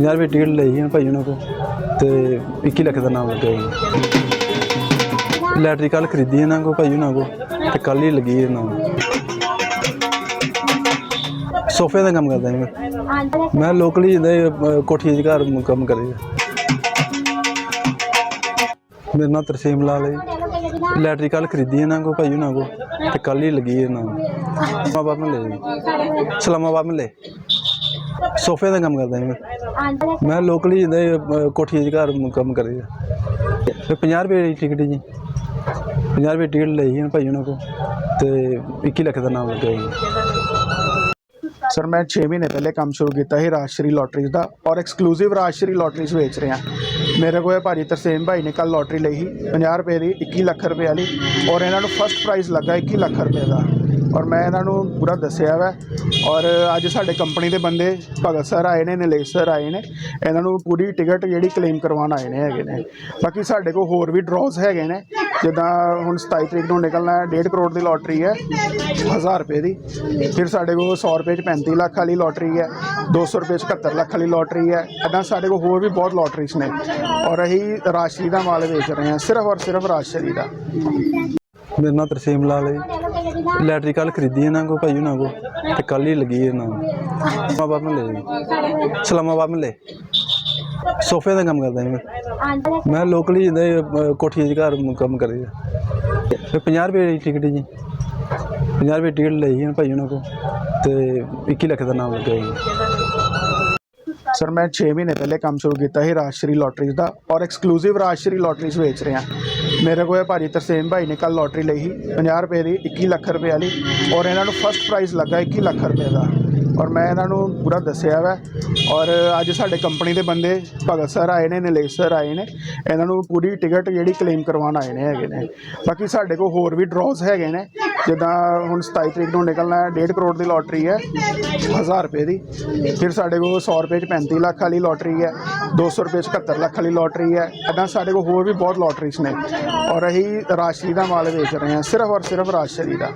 50 ਰੁਪਏ ਟਿਕਟ ਲਈ ਹੈ ਭਾਈ ਉਹਨਾਂ ਕੋ ਤੇ 21 ਲੱਖ ਦਾ ਨਾਮ ਲੱਗਿਆ ਜੀ। ਲੈਟਰੀ ਕੱਲ ਖਰੀਦੀ ਇਹਨਾਂ ਕੋ ਭਾਈ ਉਹਨਾਂ ਕੋ ਤੇ ਕੱਲ ਹੀ ਲੱਗੀ ਇਹ ਨਾਮ ਸੋਫੇ ਦਾ ਕੰਮ ਕਰਦਾ ਜੀ ਮੈਂ। ਮੈਂ ਲੋਕਲੀ ਜਿੱਦਾਂ ਕੋਠੀ ਦੇ ਘਰ ਕੰਮ ਕਰੀ। ਮੇਰਾ ਨਾਮ ਤਰਸੇਮ ਲਾਲ ਹੈ ਜੀ। ਲੈਟਰੀ ਕੱਲ ਖਰੀਦੀ ਇਹਨਾਂ ਕੋ ਭਾਈ ਉਹਨਾਂ ਕੋ ਤੇ ਕੱਲ ਹੀ ਲੱਗੀ ਇਹ ਨਾਮ ਇਸਲਾਮਾਬਾਦ ਮਹੱਲੇ ਜੀ। ਇਸਲਾਮਾਬਾਦ ਮਹੱਲੇ। ਸੋਫੇ ਦਾ ਕੰਮ ਕਰਦਾ ਜੀ ਮੈਂ। ਮੈਂ ਲੋਕਲੀ ਜਿੱਦਾਂ ਕੋਠੀ ਦੇ ਘਰ ਕੰਮ ਕਰੀ ਤੇ 50 ਰੁਪਏ ਦੀ ਟਿਕਟ ਜੀ। 50 ਰੁਪਏ ਟਿਕਟ ਲਈ ਹੈ ਭਾਈ ਉਹਨਾਂ ਕੋ ਤੇ 21 ਲੱਖ ਦਾ ਨਾਮ ਲੱਗਿਆ ਜੀ। ਸਰ, ਮੈਂ 6 ਮਹੀਨੇ ਪਹਿਲੇ ਕੰਮ ਸ਼ੁਰੂ ਕੀਤਾ ਸੀ ਰਾਸ਼ਟਰੀ ਲੋਟਰੀਜ਼ ਦਾ ਔਰ ਐਕਸਕਲੂਸਿਵ ਰਾਸ਼ਟਰੀ ਲੋਟਰੀਜ਼ ਵੇਚ ਰਿਹਾ। ਮੇਰੇ ਕੋਲ ਇਹ ਭਾਜੀ ਤਰਸੇਮ ਭਾਈ ਨੇ ਕੱਲ ਲੋਟਰੀ ਲਈ ਸੀ। 50 ਰੁਪਏ ਦੀ 21 ਲੱਖ ਰੁਪਏ ਵਾਲੀ ਔਰ ਇਹਨਾਂ ਨੂੰ ਫਸਟ ਪ੍ਰਾਈਜ਼ ਲੱਗਾ 21 ਲੱਖ ਰੁਪਏ ਦਾ। ਔਰ ਮੈਂ ਇਹਨਾਂ ਨੂੰ ਪੂਰਾ ਦੱਸਿਆ ਵਾ। ਔਰ ਅੱਜ ਸਾਡੇ ਕੰਪਨੀ ਦੇ ਬੰਦੇ ਭਗਤ ਸਰ ਆਏ ਨੇ, ਨਿਲੇਸ਼ ਸਰ ਆਏ ਨੇ। ਇਹਨਾਂ ਨੂੰ ਪੂਰੀ ਟਿਕਟ ਜਿਹੜੀ ਕਲੇਮ ਕਰਵਾਉਣ ਆਏ ਨੇ ਹੈਗੇ ਨੇ। ਬਾਕੀ ਸਾਡੇ ਕੋਲ ਹੋਰ ਵੀ ਡਰਾws ਹੈਗੇ ਨੇ। ਜਿੱਦਾਂ ਹੁਣ 27 ਤਰੀਕ ਨੂੰ ਨਿਕਲਣਾ ਹੈ 1.5 ਕਰੋੜ ਦੀ ਲੋਟਰੀ ਹੈ 1000 ਰੁਪਏ ਦੀ। ਫਿਰ ਸਾਡੇ ਕੋਲ 100 ਰੁਪਏ ਚ 35 ਲੱਖ ਵਾਲੀ ਲੋਟਰੀ ਹੈ 200 ਰੁਪਏ ਚ 71 ਲੱਖ ਵਾਲੀ ਲੋਟਰੀ ਹੈ। ਇਦਾਂ ਸਾਡੇ ਕੋਲ ਹੋਰ ਵੀ ਬਹੁਤ ਲੋਟਰੀਜ਼ ਨੇ। ਔਰ ਅਸੀਂ ਰਾਸ਼ਟਰੀ ਦਾ ਮਾਲ ਵੇਚ ਰਹੇ ਹਾਂ, ਸਿਰਫ ਔਰ ਸਿਰਫ ਰਾਸ਼ਟਰੀ ਦਾ। ਮੇਰਾ ਨਾਮ ਤਰਸੇਮ ਲਾਲ ਹੈ ਲੈਟਰੀ ਕੱਲ ਖਰੀਦੀ ਇਹਨਾਂ ਕੋ ਭਾਈ ਉਹਨਾਂ ਕੋ ਤੇ ਕੱਲ ਹੀ ਲੱਗੀ ਇਹ ਨਾਮ ਇਸਲਾਮਾਬਾਦ ਮਹੱਲੇ ਜੀ ਇਸਲਾਮਾਬਾਦ ਮਹੱਲੇ। ਸੋਫੇ ਦਾ ਕੰਮ ਕਰਦਾ ਜੀ ਮੈਂ। ਮੈਂ ਲੋਕਲੀ ਜਿੱਦਾਂ ਕੋਠੀ ਦੇ ਘਰ ਕੰਮ ਕਰੀ ਤੇ 50 ਰੁਪਏ ਦੀ ਟਿਕਟ ਜੀ। 50 ਰੁਪਏ ਟਿਕਟ ਲਈ ਹੈ ਭਾਈ ਉਹਨਾਂ ਕੋ ਤੇ 21 ਲੱਖ ਦਾ ਨਾਮ ਲੱਗਿਆ ਜੀ ਸਰ ਮੈਂ 6 ਮਹੀਨੇ ਪਹਿਲੇ ਕੰਮ ਸ਼ੁਰੂ ਕੀਤਾ ਸੀ ਰਾਸ਼ਟਰੀ ਲੋਟਰੀਜ਼ ਦਾ ਔਰ ਐਕਸਕਲੂਸਿਵ ਰਾਸ਼ਟਰੀ ਲੋਟਰੀਜ਼ ਵੇਚ ਰਿਹਾ। ਮੇਰੇ ਕੋਲ ਇਹ ਭਾਜੀ ਤਰਸੇਮ ਭਾਈ ਨੇ ਕੱਲ ਲੋਟਰੀ ਲਈ ਸੀ 50 ਰੁਪਏ ਦੀ 21 ਲੱਖ ਰੁਪਏ ਵਾਲੀ ਔਰ ਇਹਨਾਂ ਨੂੰ ਫਸਟ ਪ੍ਰਾਈਜ਼ ਲੱਗਾ 21 ਲੱਖ ਰੁਪਏ ਦਾ। ਔਰ ਮੈਂ ਇਹਨਾਂ ਨੂੰ ਪੂਰਾ ਦੱਸਿਆ ਵਾ ਔਰ ਅੱਜ ਸਾਡੇ ਕੰਪਨੀ ਦੇ ਬੰਦੇ ਭਗਤ ਸਰ ਆਏ ਨੇ, ਨਿਲੇਸ਼ ਸਰ ਆਏ ਨੇ, ਇਹਨਾਂ ਨੂੰ ਪੂਰੀ ਟਿਕਟ ਜਿਹੜੀ ਕਲੇਮ ਕਰਵਾਉਣ ਆਏ ਨੇ ਹੈਗੇ ਨੇ। ਬਾਕੀ ਸਾਡੇ ਕੋਲ ਹੋਰ ਵੀ ਡਰਾws ਹੈਗੇ ਨੇ। ਜਿੱਦਾਂ ਹੁਣ 27 ਤਰੀਕ ਨੂੰ ਨਿਕਲਣਾ ਹੈ 1.5 ਕਰੋੜ ਦੀ ਲੋਟਰੀ ਹੈ 1000 ਰੁਪਏ ਦੀ। ਫਿਰ ਸਾਡੇ ਕੋਲ 100 ਰੁਪਏ ਚ 35 ਲੱਖ ਵਾਲੀ ਲੋਟਰੀ ਹੈ 200 ਰੁਪਏ ਚ 71 ਲੱਖ ਵਾਲੀ ਲੋਟਰੀ ਹੈ। ਇਦਾਂ ਸਾਡੇ ਕੋਲ ਹੋਰ ਵੀ ਬਹੁਤ ਲੋਟਰੀਜ਼ ਨੇ। ਔਰ ਅਸੀਂ ਰਾਸ਼ਟਰੀ ਦਾ ਮਾਲ ਵੇਚ ਰਹੇ ਹਾਂ, ਸਿਰਫ ਔਰ ਸਿਰਫ ਰਾਸ਼ਟਰੀ ਦਾ।